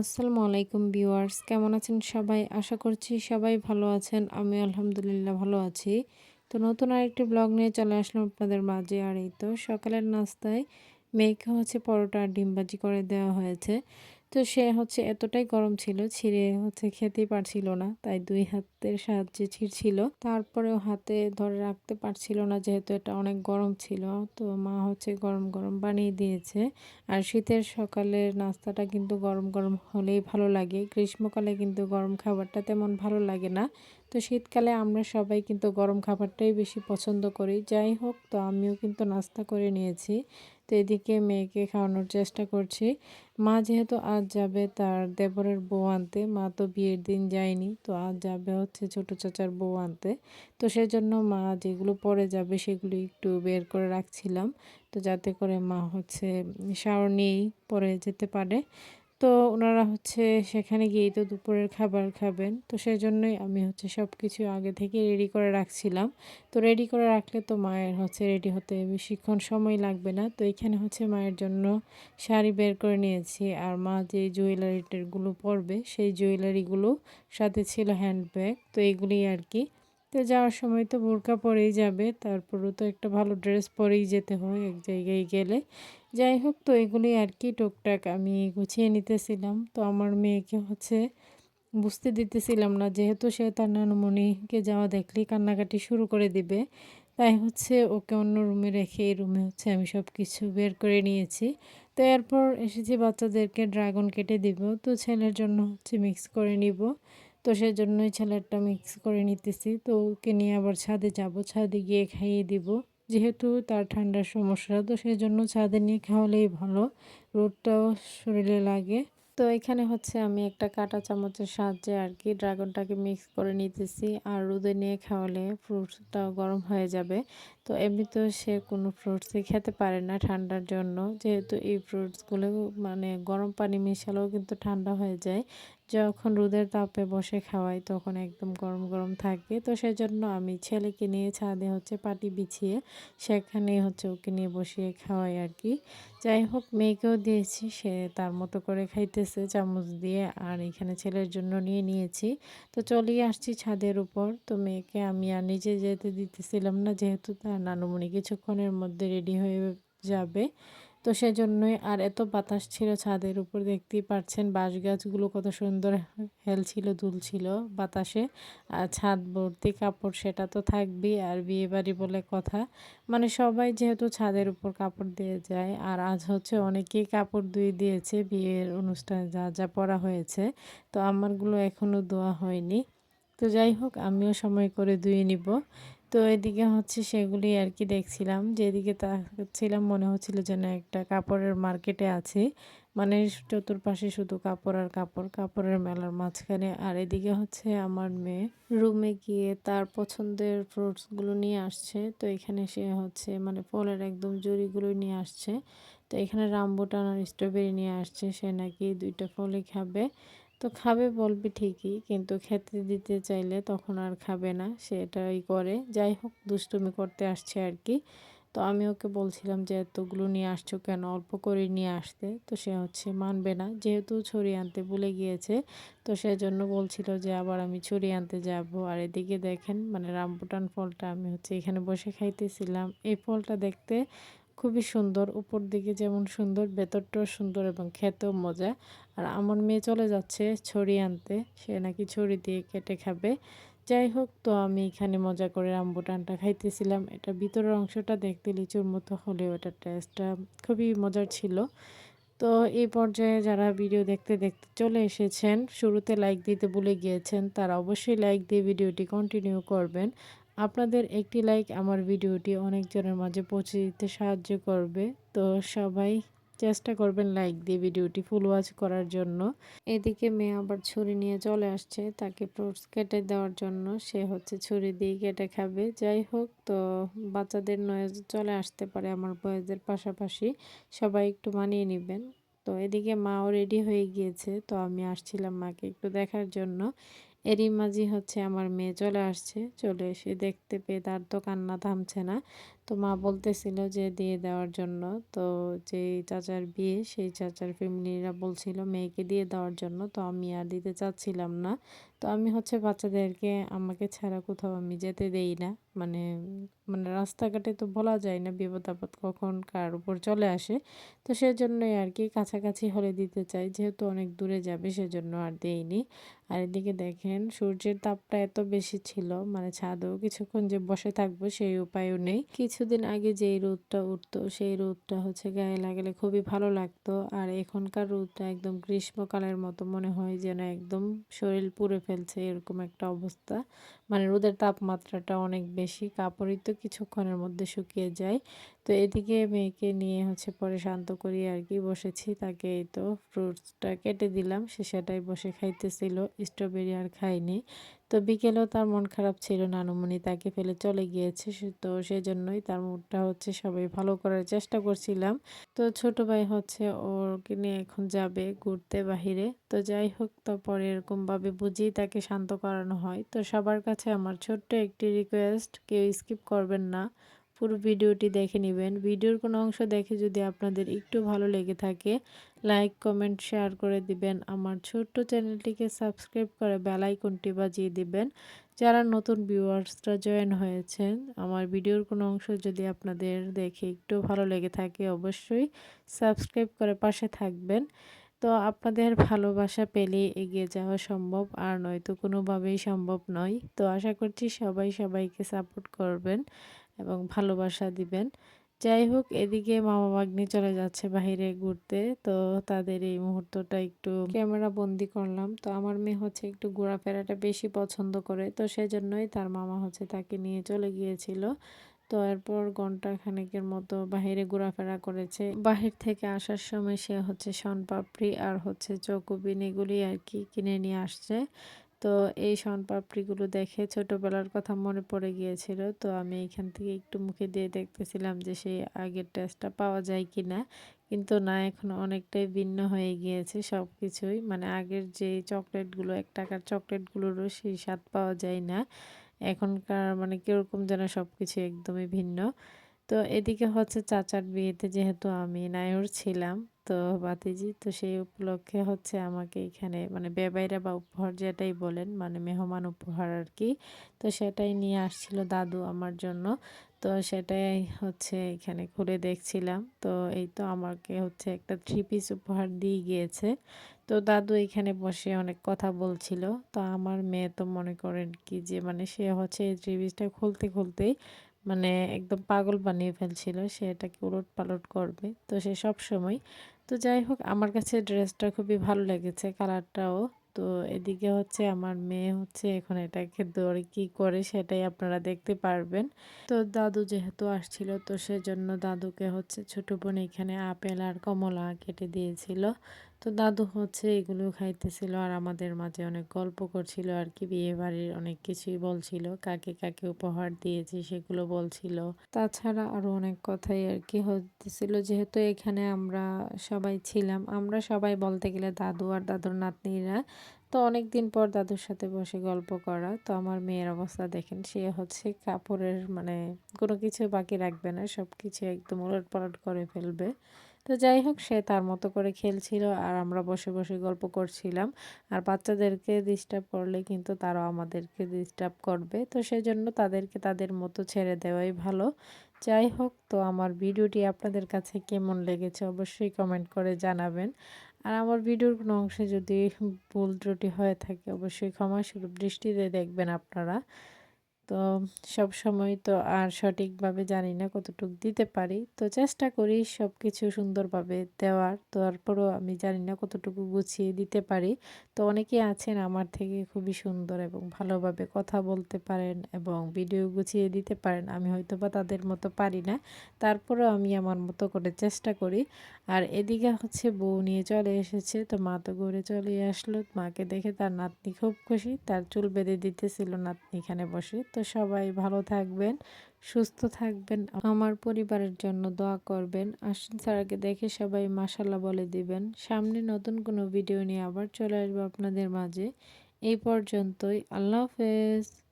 আসসালামু আলাইকুম ভিউয়ার্স, কেমন আছেন সবাই? আশা করছি সবাই ভালো আছেন। আমি আলহামদুলিল্লাহ ভালো আছি। তো নতুন আরেকটি ব্লগ নিয়ে চলে আসলাম আপনাদের মাঝে। আর এই তো সকালের নাস্তায় মেয়েকে হচ্ছে পরোটা আর ডিমবাজি করে দেওয়া হয়েছে। তো সে হচ্ছে এতটাই গরম ছিল, ছিঁড়ে হচ্ছে খেতেই পারছিল না। তাই দুই হাতের সাহায্যে ছিঁড়ছিল। তারপরেও হাতে ধরে রাখতে পারছিল না যেহেতু এটা অনেক গরম ছিল। তো মা হচ্ছে গরম গরম বানিয়ে দিয়েছে। আর শীতের সকালের নাস্তাটা কিন্তু গরম গরম হলেই ভালো লাগে। গ্রীষ্মকালে কিন্তু গরম খাবারটা তেমন ভালো লাগে না। তো শীতকালে আমরা সবাই কিন্তু গরম খাবারটাই বেশি পছন্দ করি। যাই হোক, তো আমিও কিন্তু নাস্তা করে নিয়েছি। তো এদিকে মেয়েকে খাওয়ানোর চেষ্টা করছি। মা যেহেতু আজ যাবে তার দেবরের বউ আনতে, মা তো বিয়ের দিন যায়নি, তো আজ যাবে হচ্ছে ছোট চাচার বউ আনতে। তো সেজন্য মা যেগুলো পরে যাবে সেগুলো একটু বের করে রাখছিলাম। তো যাতে করে মা হচ্ছে শাওয়ার নিয়েই পরে যেতে পারে। তো ওনারা হচ্ছে সেখানে গিয়েই তো দুপুরের খাবার খাবেন। তো সেই জন্যই আমি হচ্ছে সব কিছু আগে থেকে রেডি করে রাখছিলাম। তো রেডি করে রাখলে তো মায়ের হচ্ছে রেডি হতে বেশিক্ষণ সময় লাগবে না। তো এখানে হচ্ছে মায়ের জন্য শাড়ি বের করে নিয়েছি। আর মা যে জুয়েলারিটারগুলো পরবে, সেই জুয়েলারিগুলো সাথে ছিল হ্যান্ডব্যাগ তো এগুলি আর কি তো যাওয়ার সময় তো বোরকা পরেই যাবে, তারপরেও তো একটা ভালো ড্রেস পরেই যেতে হয় এক জায়গায় গেলে। যাই হোক, তো এগুলি আর কি টুকটাক আমি গুছিয়ে নিতেছিলাম। তো আমার মেয়েকে হচ্ছে বুঝতে দিতেছিলাম না, যেহেতু সে তার নানুমণিকে যাওয়া দেখলে কান্নাকাটি শুরু করে দিবে, তাই হচ্ছে ওকে অন্য রুমে রেখে এই রুমে হচ্ছে আমি সব কিছু বের করে নিয়েছি। তো এরপর এসেছি বাচ্চাদেরকে ড্রাগন কেটে দিব, তো ছেলের জন্য হচ্ছে মিক্স করে নিব। তো সেজন্যই ছেলেরটা মিক্স করে নিতেছি। তো ওকে নিয়ে আবার ছাদে যাব। ছাদে গিয়ে খাইয়ে দিব। যেহেতু তার ঠান্ডার সমস্যা, তো সেজন্য ছাদে নিয়ে খাওয়ালেই ভালো। রোদটাও শরীরে লাগে। তো এখানে হচ্ছে আমি একটা কাটা চামচের সাহায্যে আর কি ড্রাগনটাকে মিক্স করে নিতেছি। আর রোদে নিয়ে খাওয়ালে ফ্রুটসটাও গরম হয়ে যাবে। তো এমনিতেও সে কোনো ফ্রুটসই খেতে পারে না ঠান্ডার জন্য। যেহেতু এই ফ্রুটসগুলো মানে গরম পানি মেশালেও কিন্তু ঠান্ডা হয়ে যায়। যখন রোদের তাপে বসে খাওয়াই তখন একদম গরম গরম থাকে। তো সেজন্য আমি ছেলেকে নিয়ে ছাদে হচ্ছে পাটি বিছিয়ে সেখানে হচ্ছে ওকে নিয়ে বসিয়ে খাওয়াই আর কি। যাই হোক, মেয়েকেও দিয়েছি, সে তার মতো করে খাইতেছে, চামচ দিয়ে আর এখানে ছেলের জন্য নিয়ে নিয়েছি। তো চলেই আসছি ছাদের উপর। তো মেয়েকে আমি আর নিজে যেতে দিতেছিলাম না, যেহেতু তার নানুমণি কিছুক্ষণের মধ্যে রেডি হয়ে যাবে। তো সেজন্যই আর এত বাতাস ছিল ছাদের উপর, দেখতেই পাচ্ছেন বাঁশ গাছগুলো কত সুন্দর হেল ছিল দুল ছিল বাতাসে। আর ছাদ ভর্তি কাপড় সেটা তো থাকবেই আর বিয়ে বাড়ি বলে কথা। মানে সবাই যেহেতু ছাদের উপর কাপড় দিয়ে যায়, আর আজ হচ্ছে অনেকেই কাপড় ধুয়ে দিয়েছে, বিয়ের অনুষ্ঠানে যা যা পরা হয়েছে, তো আমারগুলো এখনও ধোয়া হয়নি। তো যাই হোক, আমিও সময় করে ধুয়ে নিব। তো এদিকে হচ্ছে সেগুলি আর কি দেখছিলাম। যেদিকে তাকাচ্ছিলাম মনে হচ্ছিল যেন একটা কাপড়ের মার্কেটে আছে। মানে চতুর্পাশে শুধু কাপড় আর কাপড়, কাপড়ের মেলার মাঝখানে। আর এদিকে হচ্ছে আমার মেয়ে রুমে গিয়ে তার পছন্দের ফ্রুটসগুলো নিয়ে আসছে। তো এখানে সে হচ্ছে মানে ফলের একদম জড়িগুলো নিয়ে আসছে। তো এখানে রামবুটান আর স্ট্রবেরি নিয়ে আসছে। সে নাকি দুইটা ফলই খাবে। তো খাবে বলবে ঠিকই, কিন্তু খেতে দিতে চাইলে তখন আর খাবে না সেটাই করে। যাই হোক, দুষ্টুমি করতে আসছে আর কি। তো আমি ওকে বলছিলাম যে, এতগুলো নিয়ে আসছো কেন? অল্প করে নিয়ে আসতে। তো সে হচ্ছে মানবে না। যেহেতু ছড়ি আনতে ভুলে গিয়েছে, তো সেজন্য বলছিল যে, আবার আমি ছড়ি আনতে যাব। আর এদিকে দেখেন মানে রামবুটান ফলটা আমি হচ্ছে এখানে বসে খাইতেছিলাম। এই ফলটা দেখতে খুবই সুন্দর, উপর দিকে যেমন সুন্দর, ভেতরটাও সুন্দর এবং খেতেও মজা। আর আমার মেয়ে চলে যাচ্ছে ছড়ি আনতে। সে নাকি ছড়ি দিয়ে কেটে খাবে। যাই হোক, তো আমি এখানে মজা করে রামবুটানটা খাইতেছিলাম। এটা ভিতরের অংশটা দেখতে লিচুর মতো, হলেও এটার টেস্টটা খুবই মজার ছিল। তো এই পর্যায়ে যারা ভিডিও দেখতে দেখতে চলে এসেছেন, শুরুতে লাইক দিতে ভুলে গিয়েছেন, তারা অবশ্যই লাইক দিয়ে ভিডিওটি কন্টিনিউ করবেন। আপনাদের একটি লাইক আমার ভিডিওটি অনেকজনের মাঝে পৌঁছে দিতে সাহায্য করবে। তো সবাই চেষ্টা করবেন লাইক দিয়ে ভিডিওটি ফুল ওয়াচ করার জন্য। এদিকে মেয়ে আবার ছুরি নিয়ে চলে আসছে তাকে ফ্রুটস কেটে দেওয়ার জন্য। সে হচ্ছে ছুরি দিয়ে কেটে খাবে। যাই হোক, তো বাচ্চাদের নয়েজ চলে আসতে পারে আমার বয়েজের পাশাপাশি। সবাই একটু মানিয়ে নেবেন। তো এদিকে মাও রেডি হয়ে গিয়েছে, তো আমি আসছিলাম মাকে একটু দেখার জন্য। এরই মাঝি হচ্ছে আমার মেয়ে চলে আসছে। চলে এসে দেখতে পেয়ে তার তো কান্না থামছে না। তো মা বলতেছিল যে দিয়ে দেওয়ার জন্য। তো যেই চাচার বিয়ে, সেই চাচার ফ্যামিলিরা বলছিল মেয়েকে দিয়ে দেওয়ার জন্য। তো আমি আর দিতে চাচ্ছিলাম না। তো আমি হচ্ছে বাচ্চাদেরকে, আমাকে ছাড়া কোথাও আমি যেতে দেই না। মানে মানে রাস্তাঘাটে তো বলা যায় না বিপদ আপদ কখন কার উপর চলে আসে। তো সেজন্যই আর কি কাছাকাছি হলে দিতে চাই। যেহেতু অনেক দূরে যাবে, সেজন্য আর দেইনি। আর এদিকে দেখেন, সূর্যের তাপটা এত বেশি ছিল। মানে ছাদেও কিছুক্ষণ যে বসে থাকব, সেই উপায়ও নেই। কিছুদিন আগে যেই রোদটা উঠতো, সেই রোদটা হচ্ছে গায়ে লাগালে খুবই ভালো লাগতো। আর এখনকার রোদটা একদম গ্রীষ্মকালের মতো মনে হয় যেন একদম শরীর পুড়ে ফেলছে এরকম একটা অবস্থা। মানে রোদের তাপমাত্রাটা অনেক বেশি, কাপড়ই তো কিছুক্ষণের মধ্যে শুকিয়ে যায়। তো এদিকে মেয়েকে নিয়ে হচ্ছে পরে শান্ত করি আর কি বসেছি। তাকে এই তো ফ্রুটসটা কেটে দিলাম, সে সেটাই বসে খাইতেছিল। স্ট্রবেরি আর খাইনি তো বিকেলেও তার মন খারাপ ছিল নানুমণি তাকে ফেলে চলে গিয়েছে তো সেই জন্যই তার মুডটা হচ্ছে সবাই ভালো করার চেষ্টা করছিলাম। তো ছোট ভাই হচ্ছে ওকে নিয়ে এখন যাবে ঘুরতে বাহিরে। তো যাই হোক, তো পরে এরকমভাবে বুঝিয়ে তাকে শান্ত করানো হয়। তো সবার কাছে আমার ছোট্ট একটি রিকোয়েস্ট কেউ স্কিপ করবেন না। পুরো ভিডিওটি দেখে নেবেন। ভিডিওর কোনো অংশ দেখে যদি আপনাদের একটু ভালো লেগে থাকে লাইক কমেন্ট শেয়ার করে দিবেন। আমার ছোট্ট চ্যানেলটিকে সাবস্ক্রাইব করে বেলাইকনটি বাজিয়ে দিবেন। যারা নতুন ভিউয়ার্সরা জয়েন হয়েছেন, আমার ভিডিওর কোনো অংশ যদি আপনাদের দেখে একটু ভালো লেগে থাকে, অবশ্যই সাবস্ক্রাইব করে পাশে থাকবেন। তো আপনাদের ভালোবাসা পেলে এগিয়ে যাওয়া সম্ভব, আর নয়তো কোনোভাবেই সম্ভব নয়। তো আশা করছি সবাই সবাইকে সাপোর্ট করবেন। এবং ভালোবাসা দিবেন। যাই হোক এদিকে মামা বাগনি চলে যাচ্ছে বাহিরে ঘুরতে। তো তাদের এই মুহূর্তটা একটু ক্যামেরা বন্দি করলাম। তো আমার মেয়ে হচ্ছে একটু ঘোরাফেরাটা বেশি পছন্দ করে। তো সেজন্যই তার মামা হচ্ছে তাকে নিয়ে চলে গিয়েছিল। তো এরপর ঘণ্টা খানেকের মতো বাহিরে ঘোরাফেরা করেছে। বাহির থেকে আসার সময় সে হচ্ছে শনপাপড়ি আর হচ্ছে চৌকবিন এগুলি আর কি কিনে নিয়ে আসছে। তো এই পাপড়িগুলো দেখে ছোটোবেলার কথা মনে পড়ে গিয়েছিল। তো আমি এখান থেকে একটু মুখে দিয়ে দেখতেছিলাম যে সেই আগের টেস্টটা পাওয়া যায় কি না কিন্তু না, এখন অনেকটাই ভিন্ন হয়ে গিয়েছে সব কিছুই মানে আগের যে চকলেটগুলো এক টাকার চকলেটগুলোরও সেই স্বাদ পাওয়া যায় না। এখনকার মানে কীরকম যেন সব কিছু একদমই ভিন্ন। তো এদিকে হচ্ছে চাচার বিয়েতে যেহেতু আমি নায়র ছিলাম, তো বাতিজি তো সেই উপলক্ষে হচ্ছে আমাকে এখানে মানে বেবাইরা বা উপহার যেটাই বলেন মানে মেহমান উপহার আর কি তো সেটাই নিয়ে আসছিল দাদু আমার জন্য। তো সেটাই হচ্ছে এখানে খুলে দেখছিলাম, তো এই তো আমাকে হচ্ছে একটা থ্রি পিস উপহার দিয়ে গিয়েছে। তো দাদু এখানে বসে অনেক কথা বলছিল, তো আমার মেয়ে তো মনে করেন কি যে মানে সে হচ্ছে এই থ্রি পিসটা খুলতে খুলতেই মানে একদম পাগল বানিয়ে ফেলছিল, সে এটাকে উলট পালট করবে। তো সে সব সময়। তো যাই হোক, আমার কাছে ড্রেসটা খুবই ভালো লেগেছে, কালারটাও। তো এদিকে হচ্ছে আমার মেয়ে হচ্ছে এখন এটাকে দৌড়ে কি করে সেটাই আপনারা দেখতে পারবেন। তো দাদু যেহেতু আসছিল, তো সেজন্য দাদুকে হচ্ছে ছোট বোন এখানে আপেল আর কমলা কেটে দিয়েছিল। তো দাদু হচ্ছে এগুলো খাইতেছিল আর আমাদের মাঝে অনেক গল্প করছিল আর কি। বিয়ে বাড়ির অনেক কিছুই বলছিল, কাকে কাকে উপহার দিয়েছি সেগুলো বলছিল। তাছাড়া আরও অনেক কথাই আর কি হতেছিল। যেহেতু এখানে আমরা সবাই ছিলাম, আমরা সবাই বলতে গেলে দাদু আর দাদুর নাতনিরা তো অনেক দিন পর দাদুর সাথে বসে গল্প করা। তো আমার মেয়ের অবস্থা দেখেন, সে হচ্ছে কাপড়ের মানে কোনো কিছু বাকি রাখবে না সব কিছু একদম উলট পালট করে ফেলবে। তো যাই হোক, সে তার মতো করে খেলছিল আর আমরা বসে বসে গল্প করছিলাম। আর বাচ্চাদেরকে ডিস্টার্ব করলে কিন্তু তারাও আমাদেরকে ডিস্টার্ব করবে। তো সেই জন্য তাদেরকে তাদের মতো ছেড়ে দেওয়াই ভালো। যাই হোক, তো আমার ভিডিওটি আপনাদের কাছে কেমন লেগেছে অবশ্যই কমেন্ট করে জানাবেন। আর আমার ভিডিওর কোনো অংশে যদি ভুল ত্রুটি হয়ে থাকে, অবশ্যই ক্ষমা সুরূপ দৃষ্টিতে দেখবেন আপনারা। তো সব সময় তো আর সঠিকভাবে জানি না কতটুকু দিতে পারি। তো চেষ্টা করি সব কিছু সুন্দরভাবে দেওয়ার। তারপরও আমি জানি না কতটুকু গুছিয়ে দিতে পারি। তো অনেকে আছেন আমার থেকে খুবই সুন্দর এবং ভালোভাবে কথা বলতে পারেন এবং ভিডিও গুছিয়ে দিতে পারেন। আমি হয়তো বা তাদের মতো পারি না। তারপরেও আমি আমার মতো করে চেষ্টা করি। আর এদিকে হচ্ছে বউ নিয়ে চলে এসেছে। তো মা তো ঘুরে চলে আসলো। মাকে দেখে তার নাতনি খুব খুশি। তার চুল বেঁধে দিতেছিল নাতনি এখানে বসে। তো সবাই ভালো থাকবেন, সুস্থ থাকবেন, আমার পরিবারের জন্য দোয়া করবেন। আসুন স্যারকে দেখে সবাই মাসাল্লাহ বলে দিবেন। সামনে নতুন কোনো ভিডিও নিয়ে আবার চলে আসব আপনাদের মাঝে। এই পর্যন্তই, আল্লাহ হাফেজ।